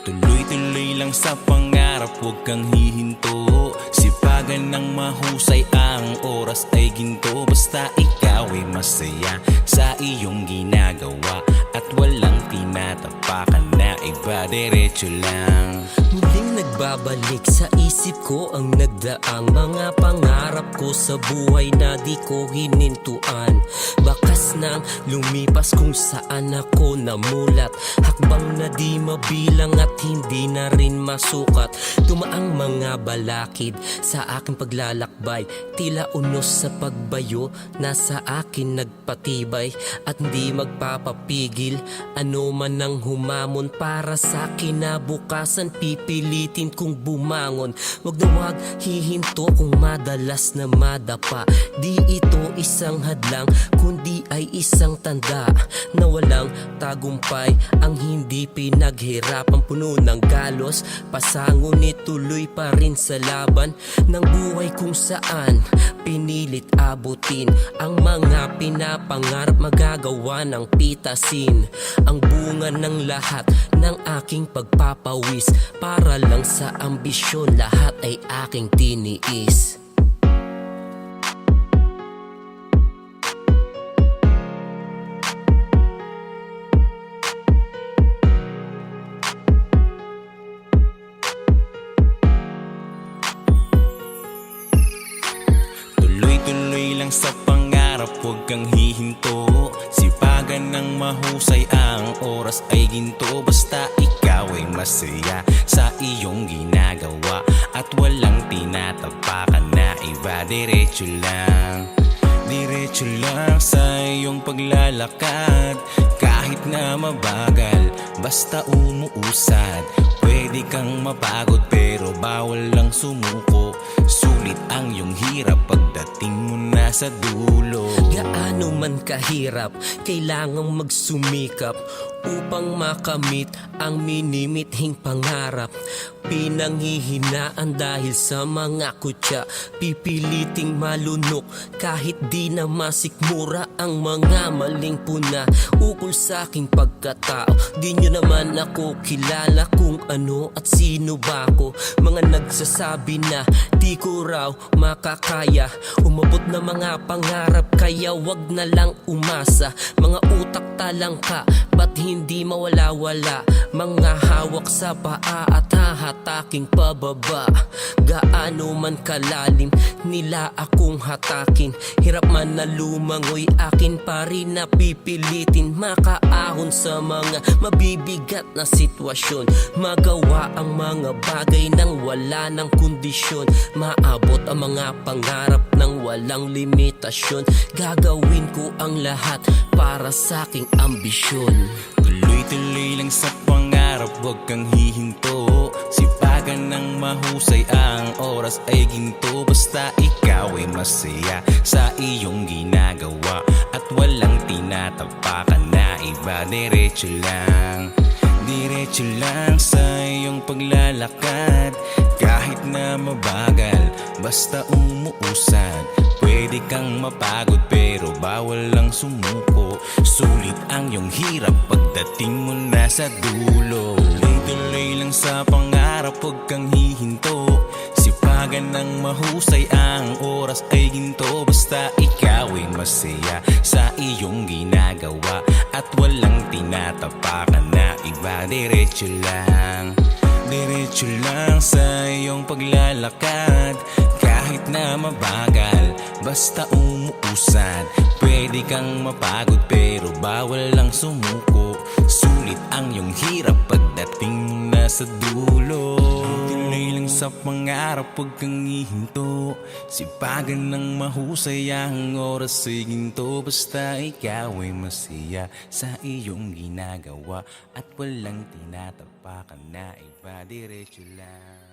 Tuloy-tuloy lang sa pangarap, huwag kang hihinto. Sipagan ng mahusay ang oras ay ginto. Basta ikaw ay masaya sa iyong ginagawa iba, diretso lang. Muling nagbabalik sa isip ko ang nagdaang mga pangarap ko sa buhay na di ko hinintuan. Bakas nang lumipas kung saan ako namulat. Hakbang na di mabilang at hindi na rin masukat. Tumaang mga balakid sa aking paglalakbay. Tila unos sa pagbayo na sa akin nagpatibay. At hindi magpapapigil ano man ang humamon para sa kinabukasan Pipilitin kong bumangon. Wag na wag hihinto kung madalas na madapa. Di ito isang hadlang kundi ay isang tanda Na walang tagumpay ang hindi pinaghirapan Puno ng galos, pasango tuloy pa rin sa laban Ng buhay kung saan pinilit abutin Ang mga pinapangarap. Magagawa ng pitasin Ang bunga ng lahat ng aking pagpapawis Para lang sa ambisyon lahat ay aking tiniis. Tuloy-tuloy lang sa pangarap, huwag kang hihinto Sipagan ng mahusay ang oras ay ginto Basta ikaw ay masaya sa iyong ginagawa At walang tinatapakan na iba, diretso lang Diretso lang sa iyong paglalakad. Kahit na mabagal, basta umuusad. Pwede kang mapagod pero bawal lang sumuko. Sulit ang iyong hirap pagdating mo na sa dulo Gaano man kahirap, kailangang magsumikap upang makamit ang minimithing pangarap. Pinanghihinaan dahil sa mga kutya, pipiliting malunok kahit di na masikmura ang mga maling puna. Ukol sa aking pagkatao, di nyo naman ako kilala kung ano at sino ba ako. Mga nagsasabi na di ko raw makakaya, umabot na mga pangarap kaya wag na lang umasa. Mga utak talangka, ba't hindi mawala-wala? Mga hawak sa paa at hahataking pababa. Gaano man kalalim nila akong hatakin. Hirap man na lumangoy akin pa rin napipilitin. Makaahon sa mga mabibigat na sitwasyon. Magawa ang mga bagay nang wala ng kondisyon. Maabot ang mga pangarap ng walang limitasyon. Gagawin ko ang lahat para sa aking ambisyon. Tuloy-tuloy lang sa pangarap, huwag kang hihinto. Sipagan ng mahusay ang oras ay ginto. Basta ikaw ay masaya sa iyong ginagawa At walang tinatapakan na iba, diretso lang Diretso lang sa iyong paglalakad Kahit na mabagal, basta umuusad. Pwede kang mapagod pero bawal lang sumuko. Sulit ang iyong hirap pagdating mo na sa dulo. Tuloy-tuloy lang sa pangarap, huwag kang hihinto. Sipagan ng mahusay ang oras ay ginto. Basta ikaw ay masaya sa iyong ginagawa At walang tinatapakan na iba, diretso lang Diretso lang sa iyong paglalakad. Kahit na mabagal, basta umuusad. Pwede kang mapagod pero bawal lang sumuko. Sulit ang iyong hirap pagdating sa pangarap, huwag kang ihinto Sipagan ng mahusay ang oras ay ginto. Basta ikaw ay masaya sa iyong ginagawa At walang tinatapakan na iba, diretso lang